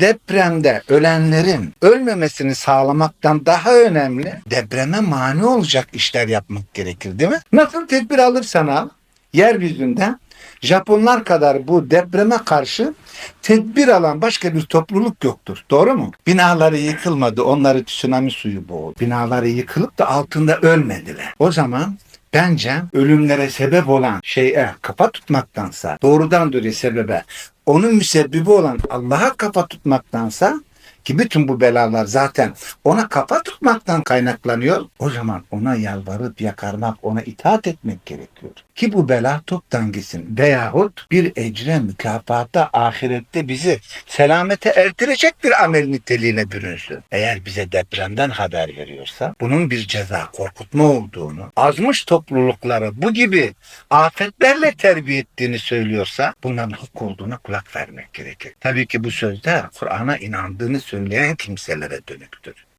depremde ölenlerin ölmemesini sağlamaktan daha önemli depreme mani olacak işler yapmak gerekir değil mi? Nasıl tedbir alırsan al yeryüzünde Japonlar kadar bu depreme karşı tedbir alan başka bir topluluk yoktur. Doğru mu? Binaları yıkılmadı. Onları tsunami suyu boğdu. Binaları yıkılıp da altında ölmediler. O zaman bence ölümlere sebep olan şeye kafa tutmaktansa doğrudan doğruya sebebe onun müsebbibi olan Allah'a kafa tutmaktansa ki bütün bu belalar zaten ona kafa tutmaktan kaynaklanıyor. O zaman ona yalvarıp yakarmak, ona itaat etmek gerekiyor. Ki bu bela toptan gitsin. Veyahut bir ecre, mükafata, ahirette bizi selamete erdirecek bir amel niteliğine bürünsün. Eğer bize depremden haber veriyorsa bunun bir ceza, korkutma olduğunu, azmış toplulukları bu gibi afetlerle terbiye ettiğini söylüyorsa bunların hak olduğuna kulak vermek gerekir. Tabii ki bu sözde Kur'an'a inandığını söyleyen kimselere dönüktür.